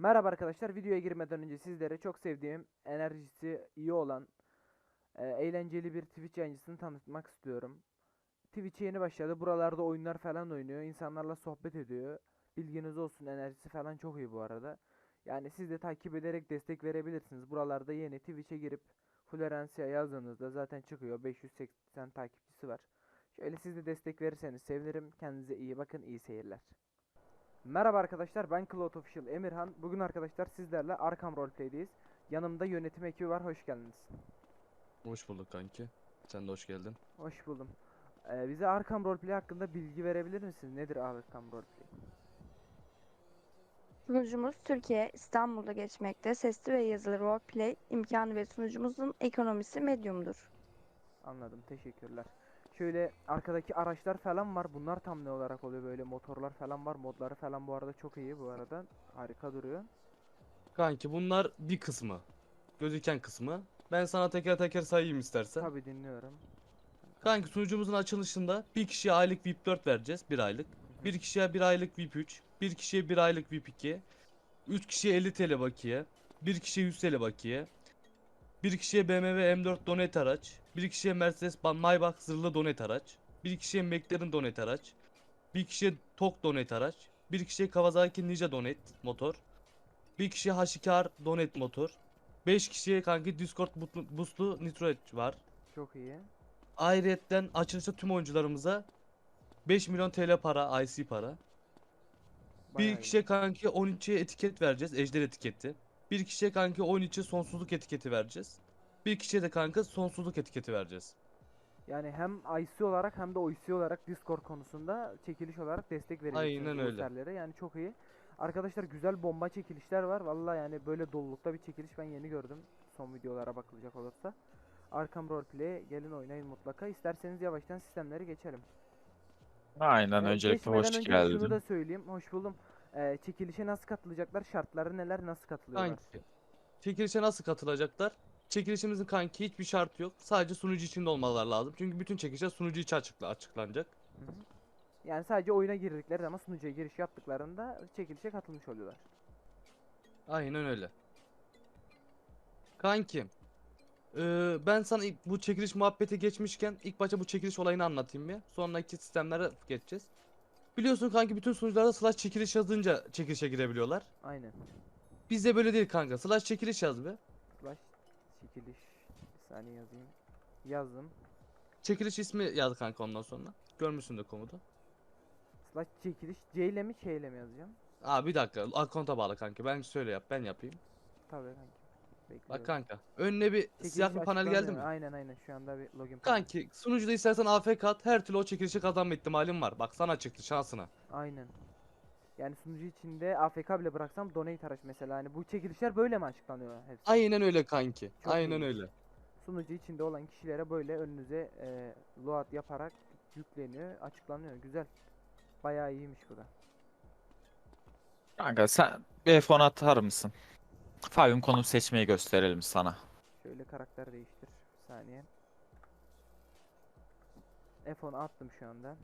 Merhaba arkadaşlar. Videoya girmeden önce sizlere çok sevdiğim, enerjisi iyi olan, e, eğlenceli bir Twitch yayıncısını tanıtmak istiyorum. Twitch'e yeni başladı. Buralarda oyunlar falan oynuyor. insanlarla sohbet ediyor. Bilginiz olsun. Enerjisi falan çok iyi bu arada. Yani siz de takip ederek destek verebilirsiniz. Buralarda yeni Twitch'e girip Florencia yazdığınızda zaten çıkıyor. 580 takipçisi var. Şöyle siz de destek verirseniz sevinirim. Kendinize iyi bakın. iyi seyirler. Merhaba arkadaşlar ben Cloud Official Emirhan. Bugün arkadaşlar sizlerle Arkham Roleplay'deyiz. Yanımda yönetim ekibi var. Hoş geldiniz. Hoş bulduk kanki. Sen de hoş geldin. Hoş buldum. Ee, bize Arkham Roleplay hakkında bilgi verebilir misiniz? Nedir Arkham Roleplay? Sunucumuz Türkiye, İstanbul'da geçmekte. Sesli ve yazılı roleplay imkanı ve sunucumuzun ekonomisi medyumdur. Anladım. Teşekkürler. Şöyle arkadaki araçlar falan var. Bunlar tam ne olarak oluyor? Böyle motorlar falan var. Modları falan bu arada çok iyi bu arada. Harika duruyor. Kanki bunlar bir kısmı. Gözüken kısmı. Ben sana teker teker sayayım istersen. Tabi dinliyorum. Kanki sunucumuzun açılışında bir kişiye aylık VIP 4 vereceğiz. Bir aylık. Bir kişiye bir aylık VIP 3. Bir kişiye bir aylık VIP 2. 3 kişiye 50 TL bakiye. Bir kişiye 100 TL bakiye. Bir kişiye BMW M4 donate araç. Bir kişiye Mercedes Ban Maybach zırhlı donate araç. Bir kişiye McLaren donate araç. Bir kişiye TOG donate araç. Bir kişiye Kawasaki Ninja donate motor. Bir kişiye Hashikar donate motor. 5 kişiye kanki Discord boostlu nitro var. Çok iyi. Ayrıyetten açılışta tüm oyuncularımıza 5 milyon TL para, IC para. Bayağı Bir iyi. kişiye kanki 13'e etiket vereceğiz, ejder etiketi. Bir kişiye kanki 13'e sonsuzluk etiketi vereceğiz. Bir kişiye de kanka sonsuzluk etiketi vereceğiz. Yani hem IC olarak hem de OIC olarak Discord konusunda çekiliş olarak destek vereceksiniz Aynen öyle. serlere. Yani çok iyi. Arkadaşlar güzel bomba çekilişler var. Vallahi yani böyle dolulukta bir çekiliş ben yeni gördüm. Son videolara bakılacak olursa. Arkham Roleplay'e gelin oynayın mutlaka. İsterseniz yavaştan sistemleri geçelim. Aynen Evet, öncelikle geçmeden hoş önce geldin. Şunu da söyleyeyim. Hoş buldum. Ee, çekilişe nasıl katılacaklar? Şartları neler? Nasıl katılıyorlar? Kanki. Çekilişe nasıl katılacaklar? Çekilişimizin kanki hiçbir şartı yok. Sadece sunucu içinde olmaları lazım. Çünkü bütün çekilişler sunucu içi açıkla açıklanacak. Hı hı. Yani sadece oyuna girdikleri ama sunucuya giriş yaptıklarında çekilişe katılmış oluyorlar. Aynen öyle. Kanki. eee, ben sana ilk bu çekiliş muhabbeti geçmişken ilk başta bu çekiliş olayını anlatayım bir. Sonraki sistemlere geçeceğiz. Biliyorsun kanki bütün sunucularda slash çekiliş yazınca çekilişe girebiliyorlar. Aynen. Bizde böyle değil kanka. Slash çekiliş yaz be. Çekiliş. Bir saniye yazayım. Yazdım. Çekiliş ismi yaz kanka ondan sonra. Görmüşsündür komutu. Slash çekiliş C ile mi Ç ile mi yazacağım? Aa bir dakika. Akonta bağla kanka. Ben söyle yap. Ben yapayım. Tabii kanki. Bekliyorum. Bak kanka. Önüne bir Çekiliş siyah bir panel geldi mi? Aynen aynen şu anda bir login. Kanki sunucuda istersen AFK at. Her türlü o çekilişi kazanma ihtimalin var. Bak sana çıktı şansına. Aynen. Yani sunucu içinde AFK bile bıraksam donate araç mesela hani bu çekilişler böyle mi açıklanıyor hepsi? Aynen öyle kanki. Çok Aynen iyi. öyle. Sunucu içinde olan kişilere böyle önünüze e, load yaparak yükleniyor, açıklanıyor. Güzel. Bayağı iyiymiş bu da. Kanka sen bir F10 atar mısın? Fabian konum seçmeyi gösterelim sana. Şöyle karakter değiştir. Bir saniye. F10 attım şu anda.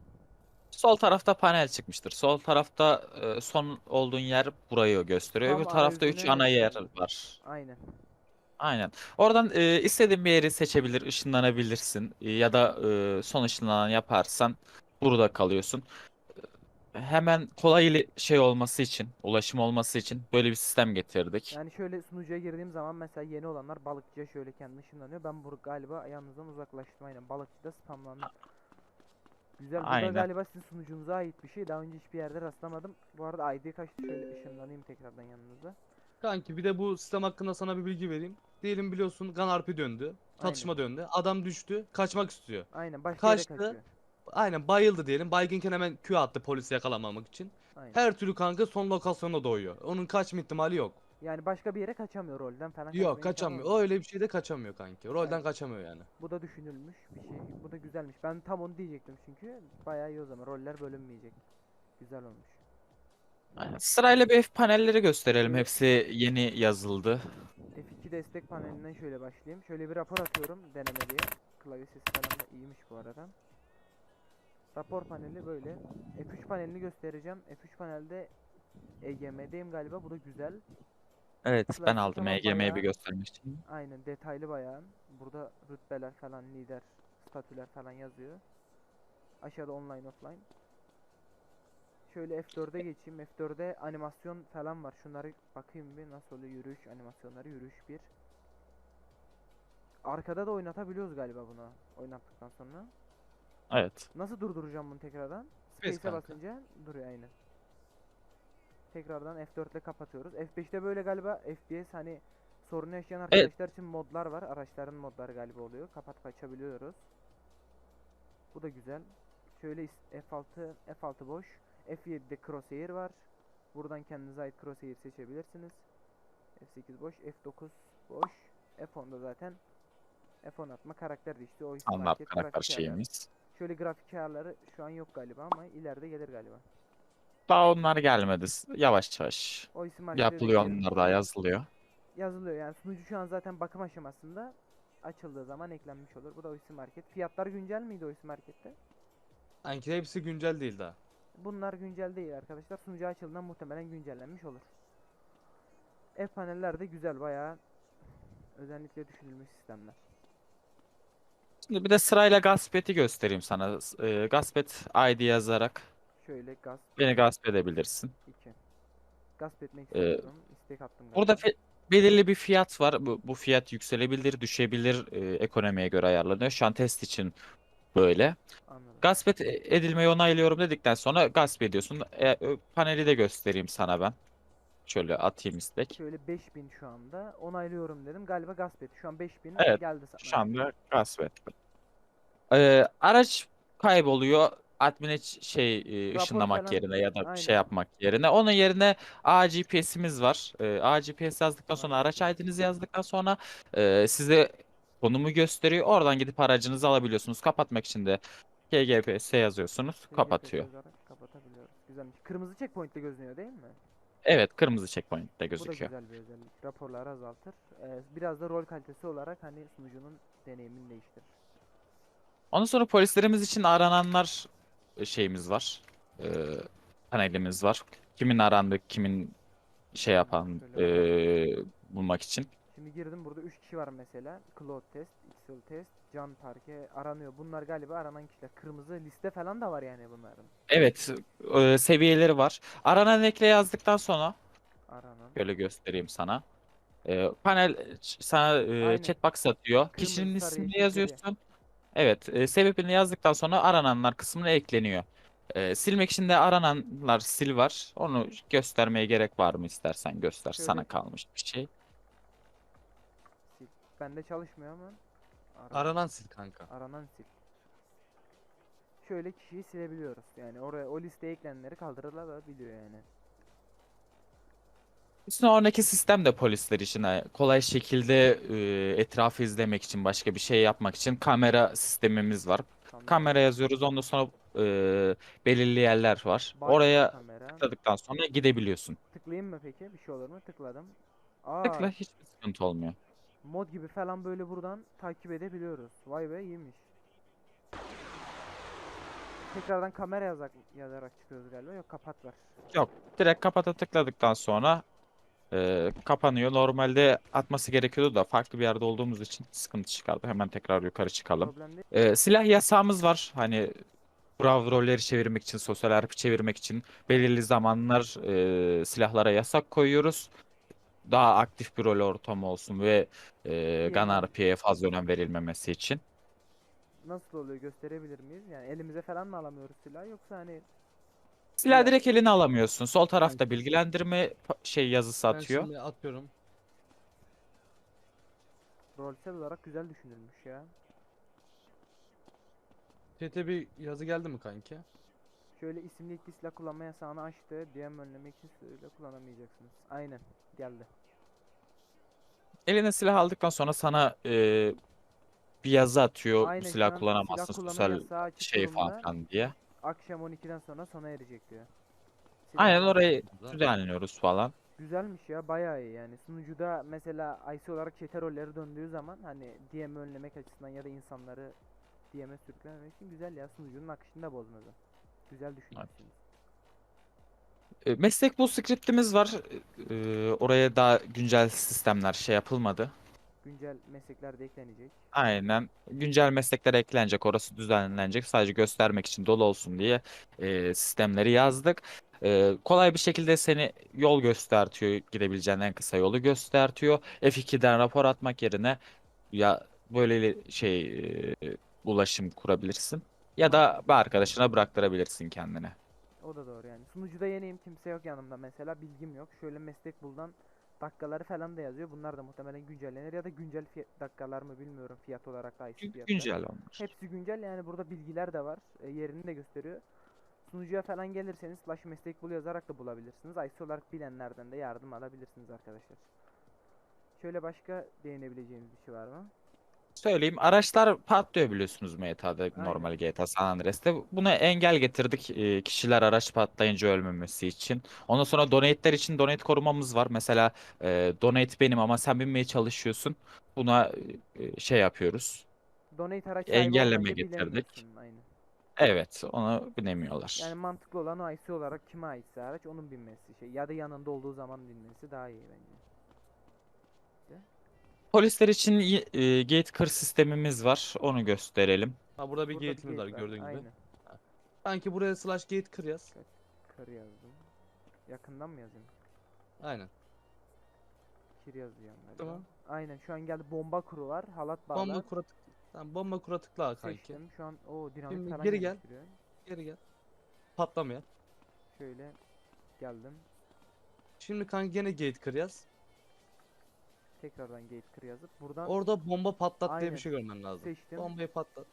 Sol tarafta panel çıkmıştır. Sol tarafta e, son olduğun yer burayı gösteriyor. Tam Öbür tarafta 3 arayüzüne ana yer var. Aynen. Aynen. Oradan e, istediğin bir yeri seçebilir, ışınlanabilirsin. E, ya da e, son ışınlanan yaparsan burada kalıyorsun. E, Hemen kolay ili- şey olması için, ulaşım olması için böyle bir sistem getirdik. Yani şöyle sunucuya girdiğim zaman mesela yeni olanlar balıkçıya şöyle kendi ışınlanıyor. Ben bu galiba yalnızdan uzaklaştım aynen. Balıkçıda spamlandım. Güzel. Bu da Aynen. galiba sizin sunucunuza ait bir şey. Daha önce hiçbir yerde rastlamadım. Bu arada ID kaçtı? Şöyle ışınlanayım tekrardan yanınıza. Kanki bir de bu sistem hakkında sana bir bilgi vereyim. Diyelim biliyorsun Gun RP döndü. Çatışma döndü. Adam düştü. Kaçmak istiyor. Aynen başka yere Kaçtı. kaçıyor. Aynen bayıldı diyelim. Baygınken hemen Q attı polisi yakalamamak için. Aynen. Her türlü kanka son lokasyona doğuyor. Onun kaçma ihtimali yok. Yani başka bir yere kaçamıyor rolden falan. Yok kaçamıyor. O öyle bir şeyde kaçamıyor kanki. Rolden Evet. kaçamıyor yani. Bu da düşünülmüş bir şey. Bu da güzelmiş. Ben tam onu diyecektim çünkü. Bayağı iyi o zaman. Roller bölünmeyecek. Güzel olmuş. Aynen. Sırayla bir F panelleri gösterelim. Hepsi yeni yazıldı. F2 destek panelinden şöyle başlayayım. Şöyle bir rapor atıyorum deneme diye. Klavye sesi falan da iyiymiş bu arada. Rapor paneli böyle. F3 panelini göstereceğim. F3 panelde EGM'deyim galiba. Bu da güzel. Evet ben aldım EGM'yi bayağı- bir göstermek için. Aynen detaylı bayağı. Burada rütbeler falan, lider, statüler falan yazıyor. Aşağıda online offline. Şöyle F4'e geçeyim. F4'e animasyon falan var. Şunları bakayım bir nasıl oluyor yürüyüş animasyonları. Yürüyüş 1. Arkada da oynatabiliyoruz galiba bunu oynattıktan sonra. Evet. Nasıl durduracağım bunu tekrardan? Space Space'e kanka. basınca duruyor aynen. Tekrardan F4 ile kapatıyoruz. F5'te böyle galiba FPS hani sorun yaşayan arkadaşlar için modlar var. Araçların modları galiba oluyor. Kapatıp açabiliyoruz. Bu da güzel. Şöyle is- F6 F6 boş. F7'de crosshair var. Buradan kendinize ait crosshair seçebilirsiniz. F8 boş, F9 boş. F10'da zaten F10 atma karakter değişti. O market, karakter şeyimiz. Şöyle grafik ayarları şu an yok galiba ama ileride gelir galiba. Daha onlar gelmedi. Yavaş yavaş. O isim Yapılıyor girelim. onlar daha yazılıyor. Yazılıyor yani sunucu şu an zaten bakım aşamasında açıldığı zaman eklenmiş olur. Bu da o isim market. Fiyatlar güncel miydi o isim markette? Sanki hepsi güncel değil daha. Bunlar güncel değil arkadaşlar. Sunucu açıldığında muhtemelen güncellenmiş olur. Ev paneller de güzel bayağı özellikle düşünülmüş sistemler. Şimdi bir de sırayla Gaspet'i göstereyim sana. E, Gaspet ID yazarak Şöyle gaz beni gasp edebilirsin. 2. Gasp etmek Ee, istiyorum. İstek attım Burada galiba. fi- belirli bir fiyat var. Bu, bu fiyat yükselebilir, düşebilir. e, ekonomiye göre ayarlanıyor. Şu an test için böyle. Anladım. Gasp et- edilmeyi onaylıyorum dedikten sonra gasp ediyorsun. E, paneli de göstereyim sana ben. Şöyle atayım istek. Şöyle 5000 şu anda. Onaylıyorum dedim. Galiba gasp etti. Şu an 5000 Evet, geldi sana. Şu anda gasp ettim. Ee, araç kayboluyor. Admin'e ç- şey e, Rapor ışınlamak falan- yerine ya da Aynen. şey yapmak yerine. Onun yerine AGPS'imiz var. Ee, AGPS yazdıktan sonra araç ID'nizi yazdıktan sonra e, size konumu gösteriyor. Oradan gidip aracınızı alabiliyorsunuz. Kapatmak için de KGPS yazıyorsunuz. TGP Kapatıyor. yazarak kapatabiliyoruz. Güzelmiş. Kırmızı checkpoint'te gözünüyor değil mi? Evet, kırmızı checkpoint'te Bu da gözüküyor. güzel bir özellik. Raporları azaltır. Ee, biraz da rol kalitesi olarak hani sunucunun deneyimini değiştirir. Ondan sonra polislerimiz için arananlar e, şeyimiz var. Ee, panelimiz var. Kimin arandı, kimin şey yapan e, bulmak için. Şimdi girdim burada 3 kişi var mesela. Cloud test, Excel test, Can Parke aranıyor. Bunlar galiba aranan kişiler. Kırmızı liste falan da var yani bunların. Evet, e, seviyeleri var. Aranan ekle yazdıktan sonra Aranan. böyle göstereyim sana. E, panel ç- sana e, Aynen. chatbox atıyor. Kırmızı, Kişinin sarı, ismini yeşil, yazıyorsun. Evet, e, sebebini yazdıktan sonra arananlar kısmına ekleniyor. E, silmek için de arananlar sil var. Onu göstermeye gerek var mı istersen göster. Sana Şöyle- kalmış bir şey. Sil. Bende çalışmıyor ama. Aranan, Aranan sil kanka. aranan sil. Şöyle kişiyi silebiliyoruz. Yani oraya o listeye eklenenleri kaldırılabiliyor yani. Sonraki sistem de polisler için e, kolay şekilde e, etrafı izlemek için başka bir şey yapmak için kamera sistemimiz var. Kamera, Kamera yazıyoruz ondan sonra e, belirli yerler var. barcode Oraya kamera. tıkladıktan sonra gidebiliyorsun. Tıklayayım mı peki? Bir şey olur mu? Tıkladım. Aa, Tıkla hiçbir sıkıntı olmuyor. mod gibi falan böyle buradan takip edebiliyoruz. Vay be iyiymiş. Tekrardan kamera yazak yazarak çıkıyoruz galiba. Yok kapat var. Direkt kapata tıkladıktan sonra e, kapanıyor. Normalde atması gerekiyordu da farklı bir yerde olduğumuz için sıkıntı çıkardı. Hemen tekrar yukarı çıkalım. E, silah yasağımız var. Hani Brav rolleri çevirmek için, sosyal RP çevirmek için belirli zamanlar e, silahlara yasak koyuyoruz. Daha aktif bir rol ortamı olsun ve e, Gun RP'ye fazla önem verilmemesi için. Nasıl oluyor gösterebilir miyiz? Yani elimize falan mı alamıyoruz silah yoksa hani Silah direkt eline alamıyorsun. Sol tarafta bilgilendirme pa- şey yazısı Ben atıyor. şimdi atıyorum. rolsel olarak güzel düşünülmüş ya. Chat'e bir yazı geldi mi kanki? Şöyle isimli ilk silah kullanma yasağını açtı. DM önlemek için silah kullanamayacaksınız. Aynen geldi. Eline silah aldıktan sonra sana e, bir yazı atıyor. Aynen Bu şu silah an kullanamazsın silah kullanma sosyal yasağı açık şey falan durumda. filan diye. Akşam 12'den sonra sona erecek diyor. Aynen Silahlar- orayı düzenliyoruz falan. Güzelmiş ya bayağı iyi yani sunucuda mesela IC olarak çete rolleri döndüğü zaman hani DM'i önlemek açısından ya da insanları DM'e sürüklememek için güzel ya sunucunun akışını da bozmadı. Güzel düşünmüşsünüz. E, Meslek bul script'imiz var. E, oraya daha güncel sistemler şey yapılmadı. Güncel meslekler de eklenecek. Aynen. Güncel meslekler eklenecek. Orası düzenlenecek. Sadece göstermek için dolu olsun diye e, sistemleri yazdık. E, kolay bir şekilde seni yol göstertiyor. Gidebileceğin en kısa yolu göstertiyor. F2'den rapor atmak yerine ya böyle şey e, ulaşım kurabilirsin. Ya da bir arkadaşına bıraktırabilirsin kendine. O da doğru yani. Sunucuda yeniyim kimse yok yanımda mesela bilgim yok. Şöyle meslek buldan dakikaları falan da yazıyor. Bunlar da muhtemelen güncellenir ya da güncel fiyat, dakikalar mı bilmiyorum fiyat olarak da IC Gü- fiyatlar. Güncel olmuş. Hepsi güncel yani burada bilgiler de var. E, yerini de gösteriyor. Sunucuya falan gelirseniz slash meslek bul yazarak da bulabilirsiniz. IC olarak bilenlerden de yardım alabilirsiniz arkadaşlar. Şöyle başka değinebileceğimiz bir şey var mı? Söyleyeyim. Araçlar patlıyor biliyorsunuz MTA'da Aynen. normal GTA San Andreas'te. Buna engel getirdik e, kişiler araç patlayınca ölmemesi için. Ondan sonra donate'ler için donate korumamız var. Mesela e, donate benim ama sen binmeye çalışıyorsun. Buna e, şey yapıyoruz. Donate araç sahibi Engelleme getirdik. bilemiyorsun, Aynen. Evet, onu binemiyorlar. Yani mantıklı olan o IC olarak kime aitse araç onun binmesi şey ya da yanında olduğu zaman binmesi daha iyi bence. Polisler için y- e, gate kır sistemimiz var. Onu gösterelim. Ha burada bir Burada gate'imiz var gate gördüğün gibi. Aynen. Sanki buraya slash gate kır yaz. Kır yazdım. Yakından mı yazayım? Aynen. Kir yazıyorum. Tamam. Aynen şu an geldi bomba kuru var. Halat bağlar. Bomba kura tık. Tamam bomba kura tıkla kanki. Seçtim. Şu an o dinamit Şimdi falan geri gel. Geri gel. Patlamaya. Şöyle geldim. Şimdi kanki gene gate kır yaz. Tekrardan gate kır yazıp buradan Orada bomba patlat diye Aynen. bir şey görmen lazım. seçtim. Bombayı patlat.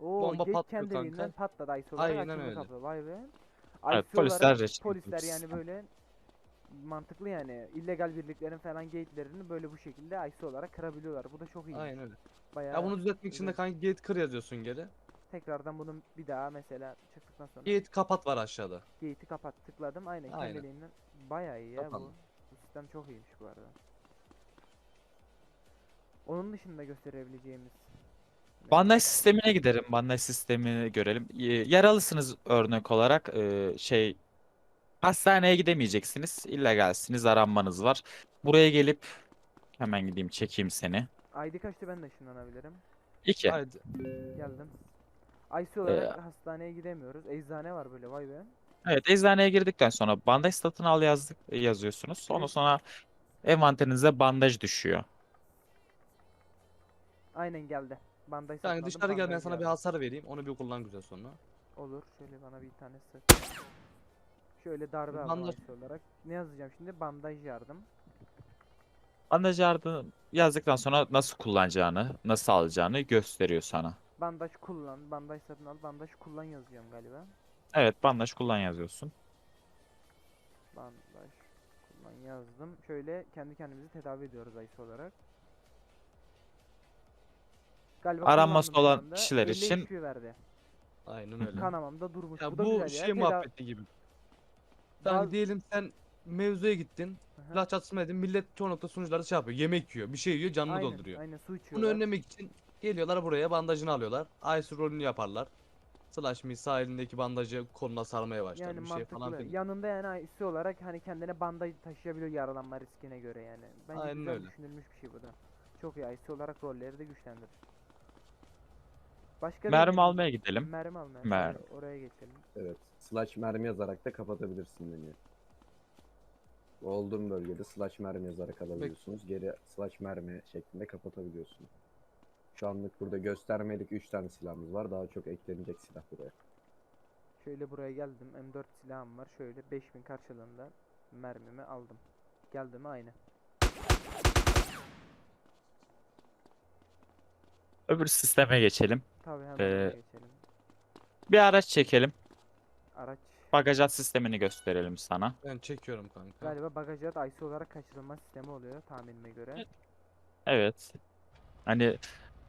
Oo, bomba gate patlıyor kendiliğinden kanka. patladı olarak Aynen öyle. kapı. Vay be. Evet, polisler reçin polisler yani böyle mantıklı yani illegal birliklerin falan gate'lerini böyle bu şekilde IC olarak kırabiliyorlar. Bu da çok iyi. Aynen öyle. Bayağı Ya bunu düzeltmek için de kanki gate kır yazıyorsun geri. tekrardan bunun bir daha mesela çıktıktan sonra Gate kapat var aşağıda. gate'i kapat tıkladım. Aynen, Aynen. kendiliğinden bayağı iyi ya bu. Kapandı. Bu sistem çok iyiymiş bu arada. Onun dışında gösterebileceğimiz Bandaj sistemine gidelim. Bandaj sistemini görelim. Y- Yaralısınız örnek olarak. e, şey hastaneye gidemeyeceksiniz. İllegalsiniz. Aranmanız var. Buraya gelip hemen gideyim çekeyim seni. ID kaçtı ben de ışınlanabilirim. 2. Haydi. Geldim. IC olarak hastaneye gidemiyoruz. Eczane var böyle vay be. Evet, eczaneye girdikten sonra bandaj satın al yazdık yazıyorsunuz. Ondan Evet. sonra envanterinize bandaj düşüyor. Aynen geldi. Bandaj satın Kanka aldım, dışarı gel ben bandaj sana bir geldi. hasar vereyim. Onu bir kullan güzel sonra. Olur. Şöyle bana bir tane sık. Şöyle darbe Bandaj- IC olarak. Ne yazacağım şimdi? Bandaj yardım. Bandaj yardım yazdıktan sonra nasıl kullanacağını, nasıl alacağını gösteriyor sana. Bandaj kullan. Bandaj satın al. Bandaj kullan yazacağım galiba. Evet, bandaj kullan yazıyorsun. Bandaj kullan yazdım. Şöyle kendi kendimizi tedavi ediyoruz IC olarak. Galiba Aranması olan kişiler 50 için- verdi. Aynen öyle. Kanamam da durmuş. Ya bu da bu güzel şey ya. Muhabbeti gibi. Bazı- diyelim sen mevzuya gittin. Aha. Silah çatışma edin. Millet çoğunlukla sunucularda şey yapıyor. Yemek yiyor. Bir şey yiyor. Canını Aynen, dolduruyor. Aynen su Bunu içiyorlar. önlemek için geliyorlar buraya bandajını alıyorlar. Ice rolünü yaparlar. Slash me sağ elindeki bandajı koluna sarmaya başlar. Yani bir şey falan mantıklı. filan. Yanında yani IC olarak hani kendine bandaj taşıyabiliyor yaralanma riskine göre yani. Bence Aynen güzel öyle. düşünülmüş bir şey bu da. Çok iyi IC olarak rolleri de güçlendirir. Başka Mermi almaya gidelim. Mermi almaya. Mer- Oraya geçelim. Evet. Slash mermi yazarak da kapatabilirsin menüyü. Olduğum bölgede slash mermi yazarak alabiliyorsunuz. Geri slash mermi şeklinde kapatabiliyorsunuz. Şu anlık burada göstermelik 3 tane silahımız var. Daha çok eklenecek silah buraya. Şöyle buraya geldim. M4 silahım var. Şöyle 5000 karşılığında mermimi aldım. Geldi mi aynı. Öbür sisteme geçelim. Tabii hemen Ee, geçelim. Bir araç çekelim. Araç. Bagajat sistemini gösterelim sana. Ben çekiyorum kanka. Galiba bagajat IC olarak kaçırılma sistemi oluyor tahminime göre. Evet. Hani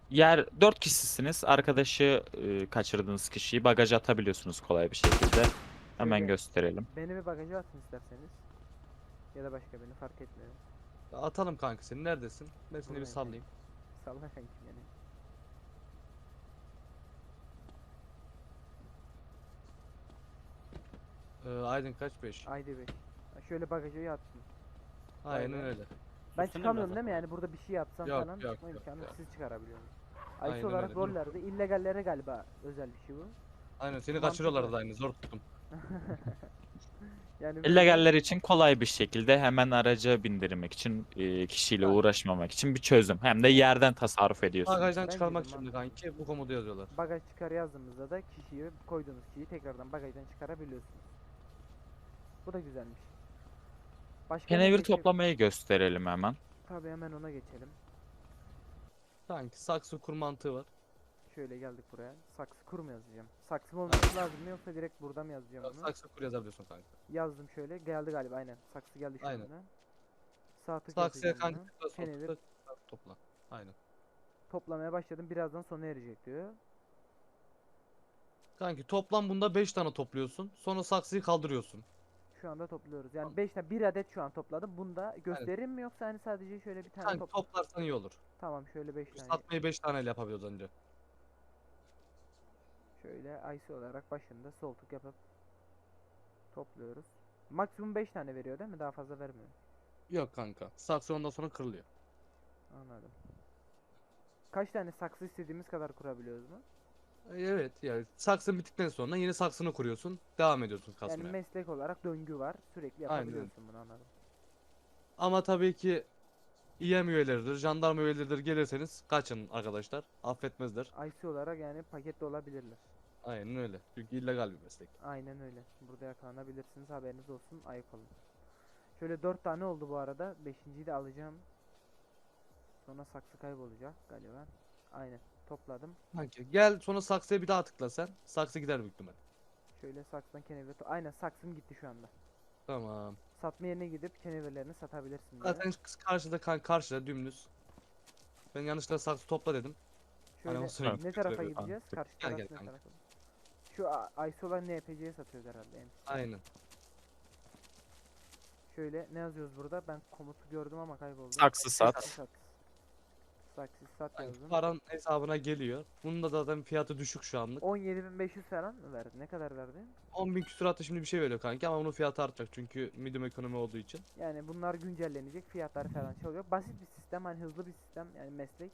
yer 4 kişisiniz. Arkadaşı e, kaçırdığınız kişiyi bagaja atabiliyorsunuz kolay bir şekilde. Hemen Şöyle- gösterelim. Beni bir bagaja atın isterseniz. Ya da başka birini fark etmiyor. Atalım kanka seni. Neredesin? Ben seni bir Buradayım sallayayım. Salla kanki beni. Ee, Aydın kaç 5? Haydi be. Şöyle bagaja yatsın. Aynen Aynen. öyle. Ben Üstüne çıkamıyorum biraz değil mi? Yani burada bir şey yapsam Yok, falan yok, çıkma yok, imkanı yok. siz çıkarabiliyorsunuz. Aynen olarak öyle, rollerde illegallere galiba özel bir şey bu. Aynen seni Mantıklı. kaçırıyorlardı da aynı zor tuttum. Yani böyle- İllegaller için kolay bir şekilde hemen araca bindirmek için e, kişiyle uğraşmamak için bir çözüm. Hem de yerden tasarruf ediyorsun. Bagajdan Bence çıkarmak de için de kanki bu komodu yazıyorlar. bagaj çıkar yazdığımızda da kişiyi koyduğunuz kişiyi tekrardan bagajdan çıkarabiliyorsunuz. Bu da güzelmiş. Başka ne Kenevir geçelim? toplamayı gösterelim hemen. Tabii hemen ona geçelim. Kanki saksı kur mantığı var. Şöyle geldik buraya. Saksı kur mu yazacağım? Saksı olması lazım mı yoksa direkt burada mı yazacağım bunu? Saksı kur yazabiliyorsun kanka. Yazdım şöyle. Geldi galiba aynen. Saksı geldi şu Aynen. anda. Sağ tık Saksıya bunu. Kenevir tıkla topla. Aynen. toplamaya başladım. Birazdan sona erecek diyor. Kanki toplam bunda 5 tane topluyorsun. Sonra saksıyı kaldırıyorsun. Şu anda topluyoruz. Yani 5 tane bir adet şu an topladım. Bunda göstereyim mi yoksa hani sadece şöyle bir tane Kanki top. toplarsan iyi olur. Tamam şöyle 5 tane. Satmayı 5 taneyle yapabiliyoruz önce. Şöyle IC olarak başında sol tık yapıp topluyoruz. Maksimum 5 tane veriyor değil mi? Daha fazla vermiyor. Yok kanka. Saksı ondan sonra kırılıyor. Anladım. Kaç tane saksı istediğimiz kadar kurabiliyoruz mu? E, Evet yani saksı bittikten sonra yeni saksını kuruyorsun. Devam ediyorsun kasmaya. Yani meslek olarak döngü var. Sürekli Aynen. yapabiliyorsun bunu anladım. Ama tabii ki İEM üyeleridir, jandarma üyeleridir gelirseniz kaçın arkadaşlar. Affetmezler. IC olarak yani paketli olabilirler. Aynen öyle. Çünkü illegal bir meslek. Aynen öyle. Burada yakalanabilirsiniz. Haberiniz olsun. Ayık olun. Şöyle 4 tane oldu bu arada. 5.yi de alacağım. Sonra saksı kaybolacak galiba. Aynen. Topladım. Kanki gel sonra saksıya bir daha tıkla sen. Saksı gider büyük ihtimal. Şöyle saksıdan kenevir. to- Aynen saksım gitti şu anda. Tamam. Satma yerine gidip kenevirlerini satabilirsin diye. Zaten karşıda kan karşıda dümdüz. Ben yanlışlıkla saksı topla dedim. Şöyle o sırayı ne tarafa gideceğiz? Karşı Gel, gel ne tarafa? Şu A- IC olan NPC'ye satıyoruz herhalde. en- Aynen. Şöyle ne yazıyoruz burada? Ben komutu gördüm ama kayboldu. Saksı sat. Saksı sat. Saksı sat Aynen. yazdım. Paran hesabına geliyor. Bunun da zaten fiyatı düşük şu anlık. 17.500 falan mı verdi? Ne kadar verdi? 10 bin küsuratı şimdi bir şey veriyor kanki ama bunun fiyatı artacak çünkü medium ekonomi olduğu için. Yani bunlar güncellenecek. Fiyatlar falan çalıyor. Basit bir sistem. Hani hızlı bir sistem. Yani meslek.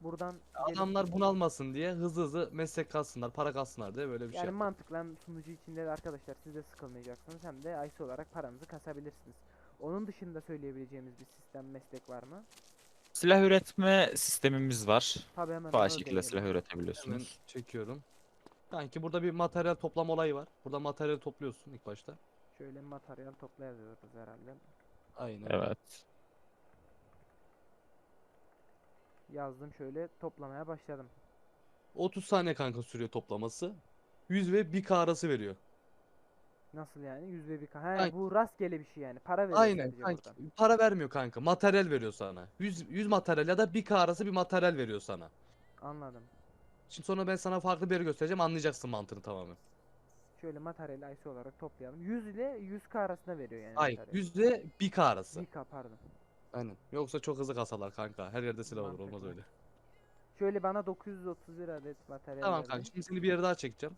Buradan Adamlar bunalmasın diye hızlı hızlı meslek kalsınlar, para kalsınlar diye böyle bir şey yani yapıyor. mantıklı hem sunucu içinde de arkadaşlar siz de sıkılmayacaksınız hem de IC olarak paranızı kasabilirsiniz. Onun dışında söyleyebileceğimiz bir sistem meslek var mı? Silah üretme sistemimiz var. Tabii hemen onu şekilde silah deneyelim. Hemen üretebiliyorsunuz. çekiyorum. Kanki burada bir materyal toplam olayı var. Burada materyal topluyorsun ilk başta. Şöyle materyal topla yazıyoruz herhalde. Aynen. Evet. Yazdım şöyle toplamaya başladım. 30 saniye kanka sürüyor toplaması. 100 ve 1K arası veriyor. Nasıl yani? 100 ve bir He Aynen. bu rastgele bir şey yani. Para veriyor Aynen sadece kanki. buradan. Para vermiyor kanka. Materyal veriyor sana. 100 100 materyal ya da 1K arası bir materyal veriyor sana. Anladım. Şimdi sonra ben sana farklı bir yeri göstereceğim anlayacaksın mantığını tamamen. Şöyle materyal IC olarak toplayalım. 100 ile 100k arasında veriyor yani Hayır, materyal. 100 ile 1K arası. 1k pardon. Aynen. Yoksa çok hızlı kasalar kanka. Her yerde silah olur olmaz öyle. Şöyle bana 931 adet materyal Tamam verdi. kanka. Şimdi seni bir yere daha çekeceğim.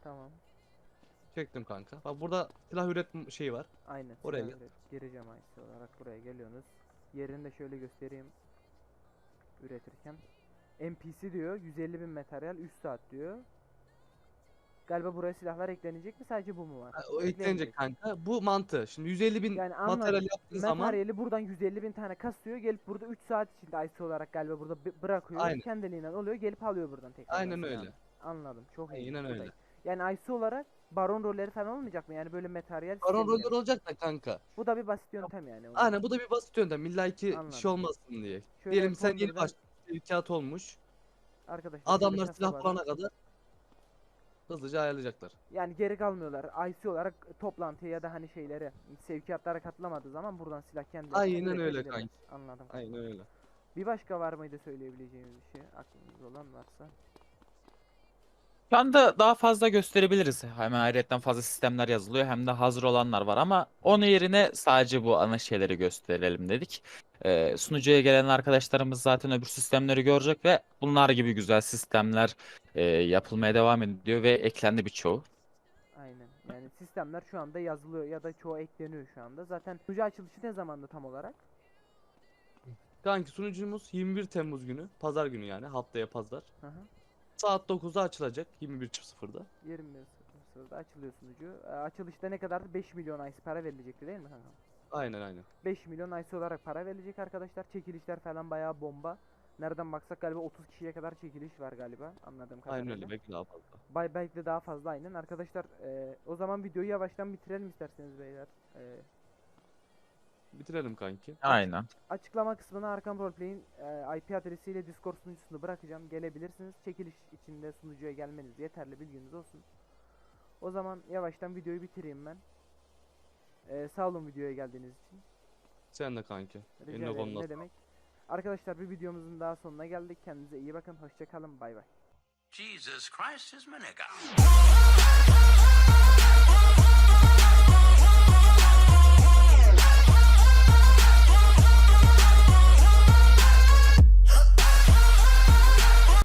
Tamam. Çektim kanka. Bak burada silah üretim şeyi var. Aynen. Oraya gel. Gireceğim IC olarak buraya geliyorsunuz. Yerini de şöyle göstereyim. Üretirken. NPC diyor 150 bin materyal 3 saat diyor. Galiba buraya silahlar eklenecek mi sadece bu mu var? Ha, O eklenecek kanka. Bu mantığı. Şimdi 150 bin Yani materyal anladım. yaptığın zaman Materyali buradan 150 bin tane kasıyor. Gelip burada 3 saat içinde IC olarak galiba burada bırakıyor. Aynen. Kendiliğinden oluyor. Gelip alıyor buradan tekrar. aynen öyle. Anladım. Çok iyi. Aynen öyle. Yani IC olarak baron rolleri falan olmayacak mı? Yani böyle materyal Baron sistemi roller yani. olacak da kanka. Bu da bir basit yöntem yani. Aynen bu da bir basit yöntem. İlla ki Anladım. şey olmasın diye. Şöyle Diyelim sen yeni başladın. kağıt olmuş. Arkadaşlar şöyle Adamlar silah kasabadan- bulana kadar hızlıca ayarlayacaklar. Yani geri kalmıyorlar. IC olarak toplantıya ya da hani şeylere sevkiyatlara katılamadığı zaman buradan silah kendileri Aynen öyle kanki. Anladım. Aynen öyle. Bir başka var mıydı söyleyebileceğimiz bir şey? Aklınızda olan varsa. Şu anda daha fazla gösterebiliriz. Hem ayrıyetten fazla sistemler yazılıyor hem de hazır olanlar var ama onun yerine sadece bu ana şeyleri gösterelim dedik. Ee, sunucuya gelen arkadaşlarımız zaten öbür sistemleri görecek ve bunlar gibi güzel sistemler e, yapılmaya devam ediyor ve eklendi birçoğu. Aynen. Yani sistemler şu anda yazılıyor ya da çoğu ekleniyor şu anda. Zaten sunucu açılışı ne zamandı tam olarak? Kanki sunucumuz 21 Temmuz günü. Pazar günü yani. Haftaya pazar. Hı hı. Saat 9'da açılacak. 21.00'da. 20.00'da açılıyor sunucu. Ee, açılışta ne kadar? 5 milyon IC para verilecekti değil mi kanka? Aynen aynen. 5 milyon IC olarak para verilecek arkadaşlar. Çekilişler falan bayağı bomba. Nereden baksak galiba 30 kişiye kadar çekiliş var galiba anladığım kadarıyla. Aynen öyle. Belki daha fazla. Bay belki de daha fazla aynen. Arkadaşlar e, o zaman videoyu yavaştan bitirelim isterseniz beyler. E, Bitirelim kanki. Aynen. açıklama kısmına Arkam Roleplay'in e, IP adresiyle Discord sunucusunu bırakacağım. Gelebilirsiniz. Çekiliş içinde sunucuya gelmeniz yeterli bilginiz olsun. O zaman yavaştan videoyu bitireyim ben. E, sağ olun videoya geldiğiniz için. Sen de kanki. Rica Eline ederim, koluna ne demek. Arkadaşlar bir videomuzun daha sonuna geldik. Kendinize iyi bakın. Hoşçakalın. Bay bay. Jesus Christ is my nigga.